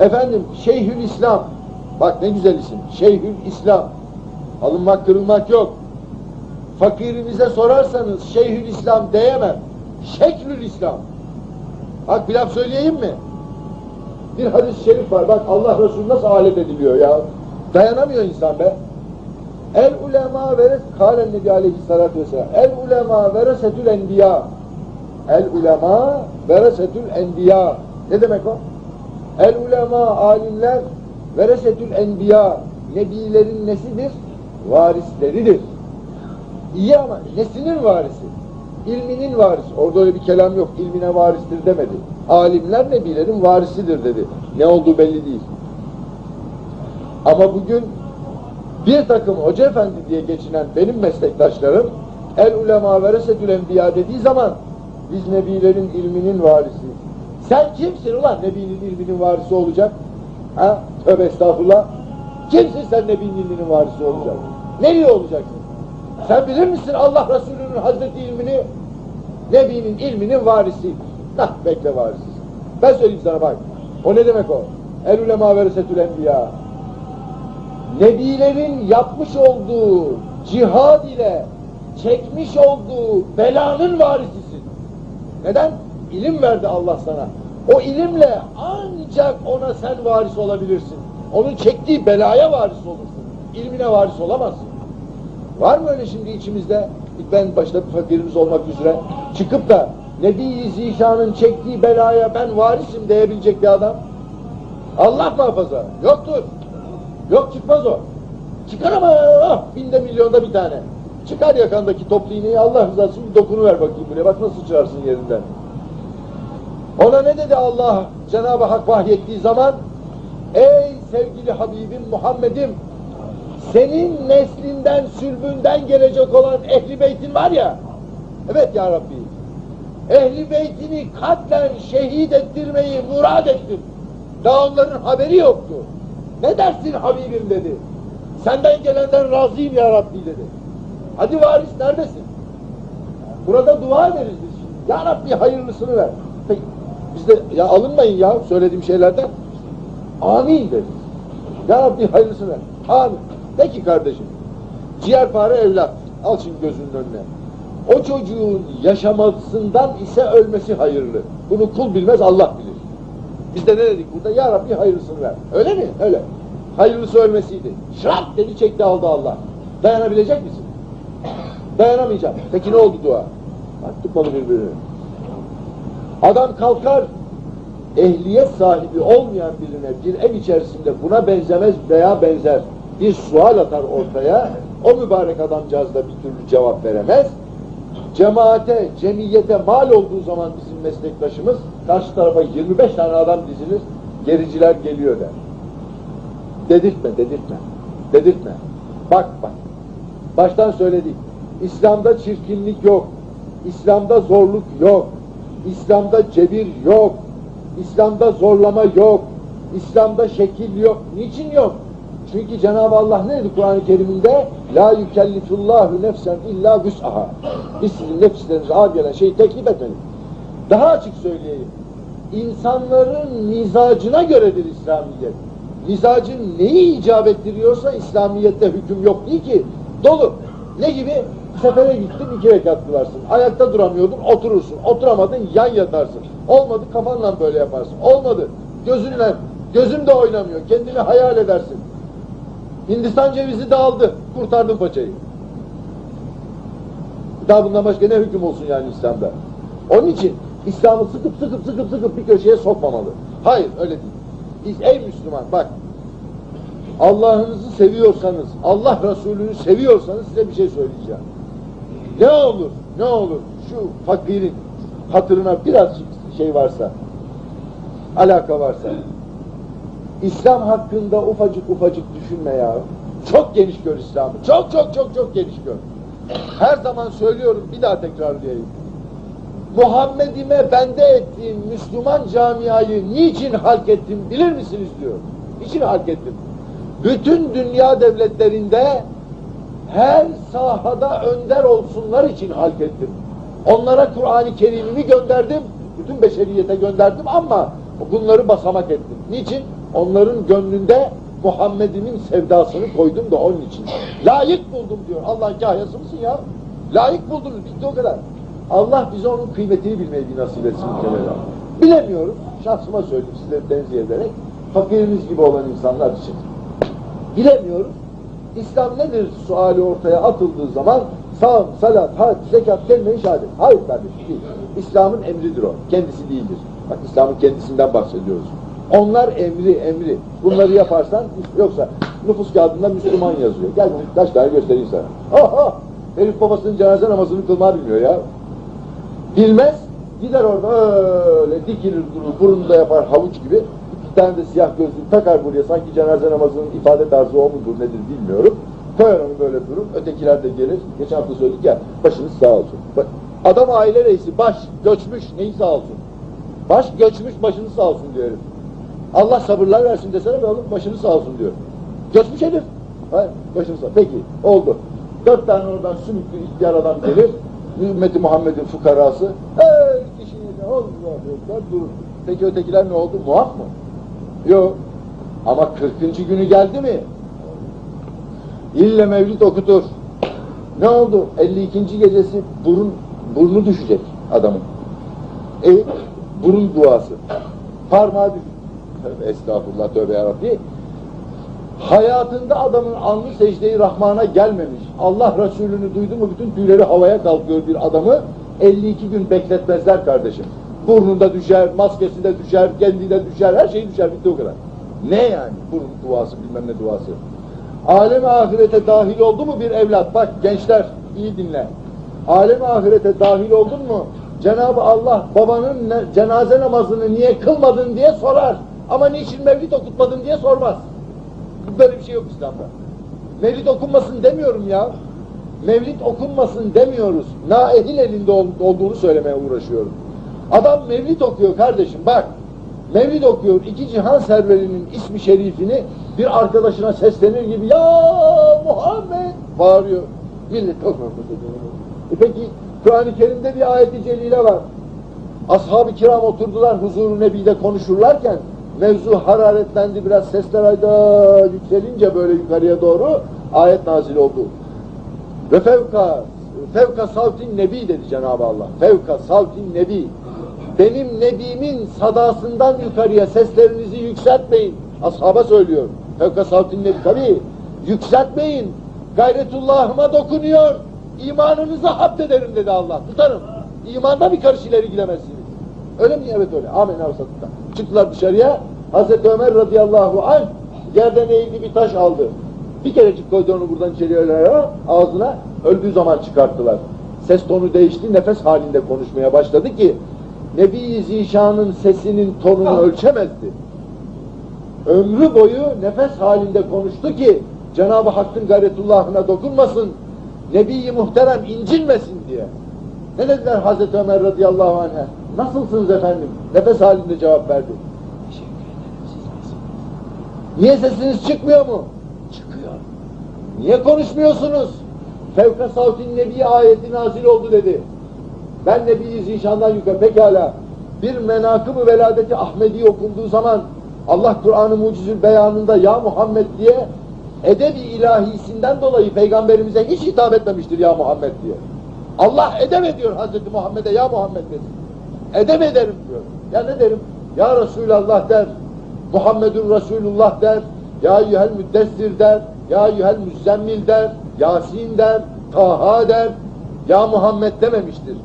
Efendim Şeyhül İslam. Bak ne güzel isim. Şeyhül İslam. Alınmak kırılmak yok. Fakirinize sorarsanız Şeyhül İslam diyemem. Şeklül İslam. Bak bir laf söyleyeyim mi? Bir hadis-i şerif var. Bak Allah Resulü nasıl alet ediliyor ya. Dayanamıyor insan be. El ulema veres kâlen nebi aleyhissalâtu vesselam. El ulema veresetül enbiya. El ulema veresetül enbiya. Ne demek o? El ulema alimler veresetül enbiya. Nebilerin nesidir? Varisleridir. İyi ama nesinin varisi? İlminin varisi. Orada öyle bir kelam yok. İlmine varistir demedi. Alimler nebilerin varisidir dedi. Ne olduğu belli değil. Ama bugün bir takım hoca efendi diye geçinen benim meslektaşlarım el ulema veresetül enbiya dediği zaman biz nebilerin ilminin varisiyiz. Sen kimsin ulan nebinin ilminin varisi olacak? Ha? Tövbe estağfurullah. Kimsin sen nebinin ilminin varisi olacak? Nereye olacaksın? Sen bilir misin Allah Resulü'nün Hazreti ilmini? Nebinin ilminin varisi. Nah bekle varisiz. Ben söyleyeyim sana bak. O ne demek o? El ulema veresetül enbiya. Nebilerin yapmış olduğu cihad ile çekmiş olduğu belanın varisisin. Neden? İlim verdi Allah sana. O ilimle ancak ona sen varis olabilirsin. Onun çektiği belaya varis olursun. İlmine varis olamazsın. Var mı öyle şimdi içimizde? Ben başta bir fakirimiz olmak üzere çıkıp da Nebi-i Zişan'ın çektiği belaya ben varisim diyebilecek bir adam? Allah muhafaza. Yoktur. Yok çıkmaz o. Çıkar ama ah, binde milyonda bir tane. Çıkar yakandaki toplu iğneyi Allah rızası için bir dokunuver bakayım buraya. Bak nasıl çıkarsın yerinden. Ona ne dedi Allah Cenab-ı Hak vahyettiği zaman? Ey sevgili Habibim Muhammed'im senin neslinden, sülbünden gelecek olan ehli beytin var ya evet ya Rabbi ehli beytini katlen şehit ettirmeyi murad ettim. Daha onların haberi yoktu. Ne dersin Habibim dedi. Senden gelenden razıyım ya Rabbi dedi. Hadi varis neredesin? Burada dua ederiz biz. Ya Rabbi hayırlısını ver. Peki, biz de ya alınmayın ya söylediğim şeylerden. Amin deriz. Ya Rabbi hayırlısını ver. Amin. Peki kardeşim. Ciğerpare evlat. Al şimdi gözünün önüne. O çocuğun yaşamasından ise ölmesi hayırlı. Bunu kul bilmez Allah bilir. Biz de ne dedik burada? Ya Rabbi hayırlısını ver. Öyle mi? Öyle. Hayırlısı ölmesiydi. Şırak dedi çekti aldı Allah. Dayanabilecek misin? Dayanamayacağım. Peki ne oldu dua? Bak tutmadı birbirini. Adam kalkar, ehliyet sahibi olmayan birine bir ev içerisinde buna benzemez veya benzer bir sual atar ortaya. O mübarek adamcağız da bir türlü cevap veremez. Cemaate, cemiyete mal olduğu zaman bizim meslektaşımız karşı tarafa 25 tane adam dizilir, gericiler geliyor der. Dedirtme, dedirtme, dedirtme. Bak bak, baştan söyledik. İslam'da çirkinlik yok, İslam'da zorluk yok, İslam'da cebir yok, İslam'da zorlama yok, İslam'da şekil yok. Niçin yok? Çünkü Cenab-ı Allah ne dedi Kur'an-ı Kerim'inde? La yükellifullahu nefsen illa vüs'aha. Biz sizin nefislerinize ağır gelen şeyi teklif etmedik. Daha açık söyleyeyim. İnsanların mizacına göredir İslamiyet. Mizacın neyi icap ettiriyorsa İslamiyet'te hüküm yok değil ki. Dolu. Ne gibi? Sefere gittin iki rekat kılarsın. Ayakta duramıyordun oturursun. Oturamadın yan yatarsın. Olmadı kafanla böyle yaparsın. Olmadı. Gözünle, gözün de oynamıyor. Kendini hayal edersin. Hindistan cevizi dağıldı. Kurtardın paçayı. Daha bundan başka ne hüküm olsun yani İslam'da? Onun için İslam'ı sıkıp sıkıp sıkıp sıkıp bir köşeye sokmamalı. Hayır öyle değil. Biz ey Müslüman bak Allah'ınızı seviyorsanız, Allah Resulü'nü seviyorsanız size bir şey söyleyeceğim. Ne olur, ne olur şu fakirin hatırına birazcık şey varsa, alaka varsa, İslam hakkında ufacık ufacık düşünme ya. Çok geniş gör İslam'ı. Çok çok çok çok geniş gör. Her zaman söylüyorum bir daha tekrarlayayım. Muhammed'ime bende ettiğim Müslüman camiayı niçin halk ettim bilir misiniz diyor. Niçin halk ettim? Bütün dünya devletlerinde her sahada önder olsunlar için halk ettim. Onlara Kur'an-ı Kerim'imi gönderdim. Bütün beşeriyete gönderdim ama bunları basamak ettim. Niçin? onların gönlünde Muhammed'imin sevdasını koydum da onun için. Layık buldum diyor. Allah'ın kahyası mısın ya? Layık buldunuz. Bitti o kadar. Allah bize onun kıymetini bilmeyi nasip etsin Mevla. Bilemiyorum. Şahsıma söyleyeyim sizleri tenzih ederek. Fakirimiz gibi olan insanlar için. Bilemiyorum. İslam nedir suali ortaya atıldığı zaman sağım, salat, hac, zekat, kelime-i şehadet. Hayır kardeşim değil. İslam'ın emridir o. Kendisi değildir. Bak İslam'ın kendisinden bahsediyoruz. Onlar emri, emri. Bunları yaparsan yoksa nüfus kağıdında Müslüman yazıyor. Gel kaç tane göstereyim sana. Aha! Herif babasının cenaze namazını kılmayı bilmiyor ya. Bilmez, gider orada öyle dikilir durur, burnunu da yapar havuç gibi. İki tane de siyah gözlük takar buraya, sanki cenaze namazının ifade tarzı o mudur nedir bilmiyorum. Koyar onu böyle durur, ötekiler de gelir. Geçen hafta söyledik ya, başınız sağ olsun. Adam aile reisi, baş göçmüş, neyi sağ olsun. Baş göçmüş, başınız sağ olsun diyor. Allah sabırlar versin desene be oğlum, başınız sağ olsun diyor. Göçmüş herif. Hayır, başınız sağ Peki, oldu. Dört tane oradan sümüklü ihtiyar adam gelir. Ümmeti Muhammed'in fukarası. Her kişiye de Allah Allah durur. Peki ötekiler ne oldu? Muaf mı? Yok. Ama 40. günü geldi mi? İlle mevlid okutur. Ne oldu? 52. gecesi burun burnu düşecek adamın. E, burun duası. Parmağı düşecek. Estağfurullah tövbe yarabbi. Hayatında adamın alnı secdeyi Rahman'a gelmemiş. Allah Resulü'nü duydu mu bütün tüyleri havaya kalkıyor bir adamı. 52 gün bekletmezler kardeşim. Burnunda düşer, maskesinde düşer, kendine düşer, her şey düşer bitti o kadar. Ne yani burun duası bilmem ne duası. Alem ahirete dahil oldu mu bir evlat? Bak gençler iyi dinle. Alem ahirete dahil oldun mu? Cenab-ı Allah babanın ne- cenaze namazını niye kılmadın diye sorar. Ama niçin mevlid okutmadın diye sormaz. Böyle bir şey yok İslam'da. Mevlid okunmasın demiyorum ya. Mevlid okunmasın demiyoruz. Naehil elinde ol- olduğunu söylemeye uğraşıyorum. Adam mevlid okuyor kardeşim bak. Mevlid okuyor. iki cihan serverinin ismi şerifini bir arkadaşına seslenir gibi ya Muhammed bağırıyor. Millet e peki Kur'an-ı Kerim'de bir ayet-i celile var. Ashab-ı kiram oturdular huzuru nebide konuşurlarken mevzu hararetlendi biraz sesler ayda yükselince böyle yukarıya doğru ayet nazil oldu. Ve fevka fevka savtin nebi dedi Cenab-ı Allah. Fevka savtin nebi. Benim nebimin sadasından yukarıya seslerinizi yükseltmeyin. Ashaba söylüyor. Fevka savtin nebi tabi. Yükseltmeyin. Gayretullahıma dokunuyor. İmanınızı hapt ederim dedi Allah. Tutarım. İmanda bir karış ileri gidemezsiniz. Öyle mi? Evet öyle. Amin avsatında. Çıktılar dışarıya. Hazreti Ömer radıyallahu anh yerden eğildi bir taş aldı. Bir kerecik koydu onu buradan içeriye öyle ağzına. Öldüğü zaman çıkarttılar. Ses tonu değişti. Nefes halinde konuşmaya başladı ki Nebi-i Zişan'ın sesinin tonunu ölçemezdi. Ömrü boyu nefes halinde konuştu ki Cenab-ı Hakk'ın gayretullahına dokunmasın. Nebi-i Muhterem incinmesin diye. Ne dediler Hazreti Ömer radıyallahu anh'a? Nasılsınız efendim? Nefes halinde cevap verdi. Niye sesiniz çıkmıyor mu? Çıkıyor. Niye konuşmuyorsunuz? Fevka savtin nebi ayeti nazil oldu dedi. Ben Nebi-i Zişan'dan yukarı pekala bir menakıb-ı veladeti Ahmedi okunduğu zaman Allah Kur'an-ı Mucizül beyanında ya Muhammed diye edebi ilahisinden dolayı peygamberimize hiç hitap etmemiştir ya Muhammed diye. Allah edem ediyor Hazreti Muhammed'e ya Muhammed dedi. Edem ederim diyor. Ya ne derim? Ya Resulallah der. Muhammedun Resulullah der. Ya yühel müddessir der. Ya yühel müzzemmil der. Yasin der. Taha der. Ya Muhammed dememiştir.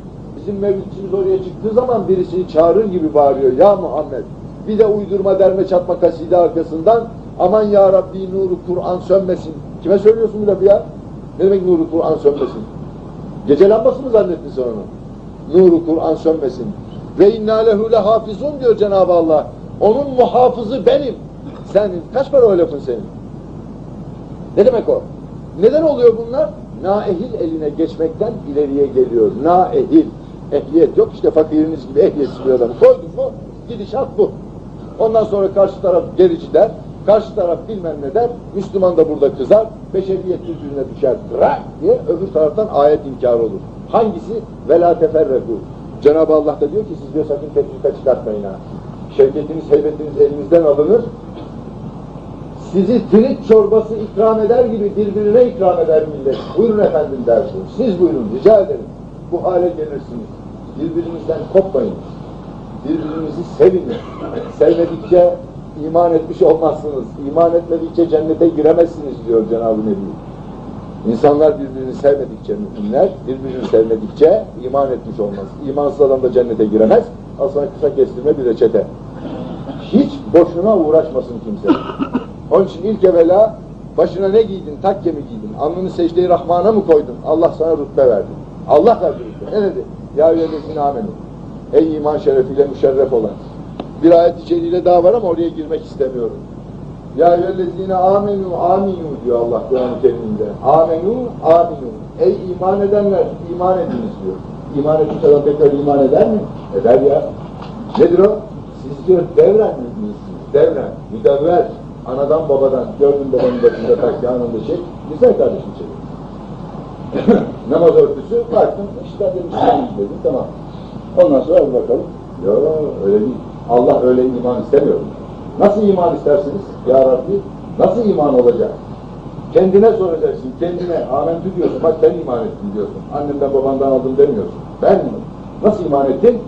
Bizim mevlütçümüz oraya çıktığı zaman birisini çağırır gibi bağırıyor. Ya Muhammed. Bir de uydurma derme çatma kaside arkasından aman ya Rabbi nuru Kur'an sönmesin. Kime söylüyorsun bu lafı ya? Ne demek nuru Kur'an sönmesin? Gece lambası mı zannettin sen onu? Nuru Kur'an sönmesin. Ve inna lehu lehafizun diyor Cenab-ı Allah. Onun muhafızı benim. Sen kaç para o lafın senin? Ne demek o? Neden oluyor bunlar? Naehil eline geçmekten ileriye geliyor. Naehil. Ehliyet yok işte fakiriniz gibi ehliyetsiz bir adamı koyduk mu gidişat bu. Ondan sonra karşı taraf gerici der, karşı taraf bilmem ne der, Müslüman da burada kızar, beşeriyet yüzüne düşer, rak diye öbür taraftan ayet inkar olur. Hangisi? Vela teferreku. Cenab-ı Allah da diyor ki siz diyor sakın tefrika çıkartmayın ha. Şevketiniz, heybetiniz elinizden alınır, sizi tirit çorbası ikram eder gibi birbirine ikram eder millet. Buyurun efendim dersin. Siz buyurun rica ederim. Bu hale gelirsiniz. Birbirinizden kopmayın. Birbirinizi sevin. Sevmedikçe iman etmiş olmazsınız. İman etmedikçe cennete giremezsiniz diyor Cenab-ı Nebi. İnsanlar birbirini sevmedikçe müminler, birbirini sevmedikçe iman etmiş olmaz. İmansız adam da cennete giremez. Sana kısa kestirme bir reçete. Hiç boşuna uğraşmasın kimse. Onun için ilk evvela başına ne giydin? Takke mi giydin? Alnını secde-i Rahman'a mı koydun? Allah sana rütbe verdi. Allah verdi rütbe. Ne dedi? Ya eyyühellezine amenu. Ey iman şerefiyle müşerref olan. Bir ayet-i celile daha var ama oraya girmek istemiyorum. Ya eyyühellezine amenu aminu diyor Allah Kur'an-ı Kerim'de. Amenu aminu. Ey iman edenler iman ediniz diyor. İman etmiş adam tekrar iman eder mi? Eder ya. Nedir o? Siz diyor devren müminsiniz. Devren. Müdevver. Anadan babadan. Gördün babanın başında tak yanında şey. Güzel kardeşim şey. Namaz örtüsü. Baktım işte dedim dedim tamam. Ondan sonra hadi bakalım. Yok öyle değil. Allah öyle iman istemiyor. Nasıl iman istersiniz ya Rabbi? Nasıl iman olacak? Kendine soracaksın, kendine amentü diyorsun, bak ben iman ettim diyorsun. Annemden babandan aldım demiyorsun. Ben mi? Nasıl iman ettin?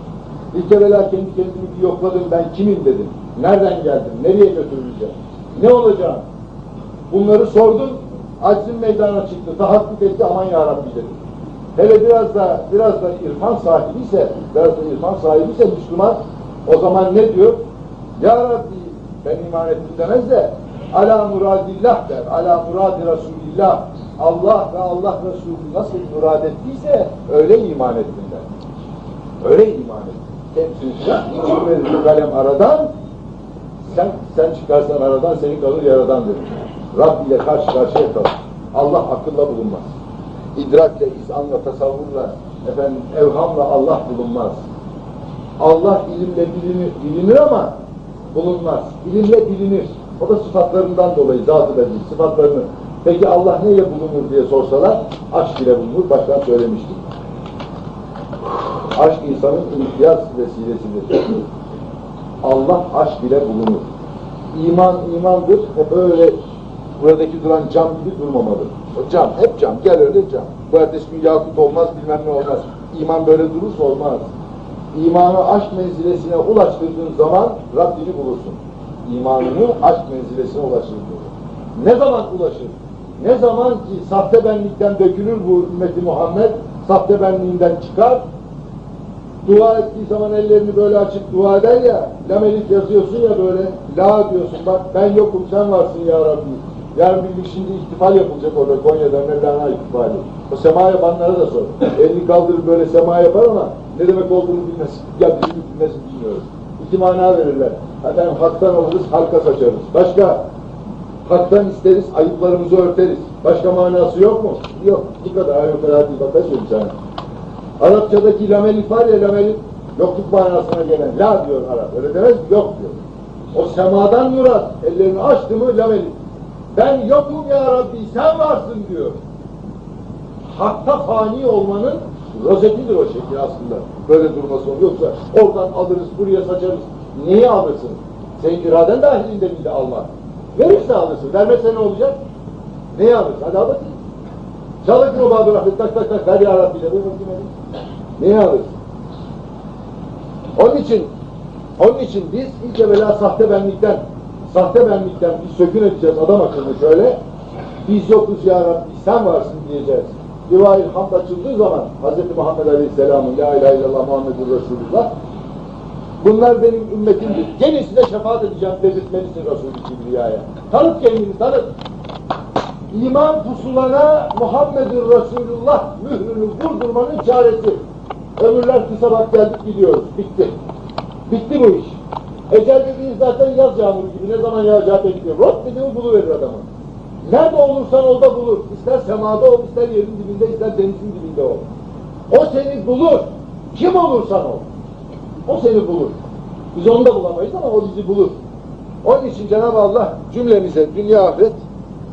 İlk evvela kendi kendimi yokladım, ben kimim dedim. Nereden geldim, nereye götürüleceğim, ne olacağım? Bunları sordum, aczim meydana çıktı, tahakkuk etti, aman ya Rabbi dedim. Hele biraz da biraz da irfan sahibi ise, biraz da irfan sahibi ise Müslüman, o zaman ne diyor? Ya Rabbi ben iman ettim demez de ala muradillah der. Ala muradi Resulillah. Allah ve Allah Resulü nasıl murad ettiyse öyle iman ettim der. Öyle iman ettim. Verir kalem aradan sen, sen çıkarsan aradan seni kalır yaradan dedim. Rabb ile karşı karşıya kalır. Allah akılla bulunmaz. İdrakle, izanla, tasavvurla, efendim, evhamla Allah bulunmaz. Allah ilimle bilinir, bilinir ama bulunmaz. İlimle bilinir. O da sıfatlarından dolayı zatı belli, sıfatlarını. Peki Allah neyle bulunur diye sorsalar, aşk ile bulunur. Baştan söylemiştik. Aşk insanın ihtiyaç vesilesidir. Allah aşk ile bulunur. İman imandır. O böyle buradaki duran cam gibi durmamalı. O cam, hep cam. Gel öyle cam. Bu ertesi gün yakut olmaz, bilmem ne olmaz. İman böyle durursa olmaz. İmanı aşk menzilesine ulaştırdığın zaman Rabbini bulursun. İmanını aşk menzilesine ulaştırdığın. Ne zaman ulaşır? Ne zaman ki sahte benlikten dökülür bu ümmeti Muhammed, sahte benliğinden çıkar, dua ettiği zaman ellerini böyle açıp dua eder ya, lamelik yazıyorsun ya böyle, la diyorsun, bak ben yokum sen varsın ya Rabbi. Yarın bir şimdi ihtifal yapılacak orada Konya'da Mevlana ihtifali. O sema yapanlara da sor. Elini kaldırıp böyle sema yapar ama ne demek olduğunu bilmez. Ya bizim bilmez bilmiyoruz. İki mana verirler. Efendim haktan oluruz, halka saçarız. Başka? Haktan isteriz, ayıplarımızı örteriz. Başka manası yok mu? Yok. Bu kadar. O kadar değil. Bak sana. Arapçadaki lamelik var ya lamelik, yokluk manasına gelen la diyor Arap. Öyle demez mi? Yok diyor. O semadan murat. Ellerini açtı mı lamelik. Ben yokum ya Rabbi sen varsın diyor. Hakta fani olmanın rozetidir o şekil aslında. Böyle durması olur. Yoksa oradan alırız, buraya saçarız. Neyi alırsın? Senin iraden dahilinde miydi almak? Verirse alırsın. Vermezse ne olacak? Neyi alırsın? Hadi al bakayım. Çal bakayım o Babür Rahmet. Tak tak tak. Ver ya Rabbi de. Neyi alırsın? Onun için onun için biz ilk evvela sahte benlikten sahte benlikten bir sökün edeceğiz adam akıllı şöyle. Biz yokuz ya Rabbi sen varsın diyeceğiz. Rivayet hamd açıldığı zaman Hz. Muhammed Aleyhisselam'ın La ilahe illallah Muhammedur Resulullah bunlar benim ümmetimdir. Gerisine şefaat edeceğim dedirtmelisin Resulü Kibriya'ya. Tanıt kendini tanıt. İman pusulana Muhammedur Resulullah mührünü vurdurmanın çaresi. Ömürler kısa bak geldik gidiyoruz. Bitti. Bitti bu iş. Ecel dediğin zaten yaz yağmuru gibi ne zaman yağacağı bekliyor. Rot dediğini buluverir adamı. Nerede olursan orada bulur. İster semada ol, ister yerin dibinde, ister denizin dibinde ol. O seni bulur. Kim olursan ol. O seni bulur. Biz onu da bulamayız ama o bizi bulur. Onun için Cenab-ı Allah cümlemize dünya ahiret,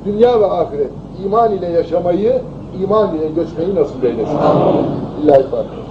dünya ve ahiret iman ile yaşamayı, iman ile göçmeyi nasip eylesin. İllahi Fatiha.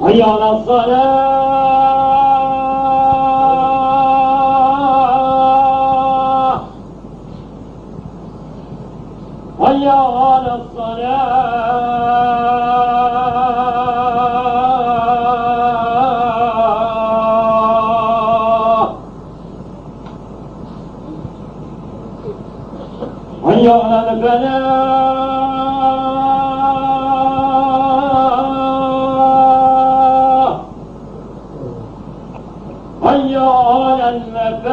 حي على الصلاة حي على الفلاح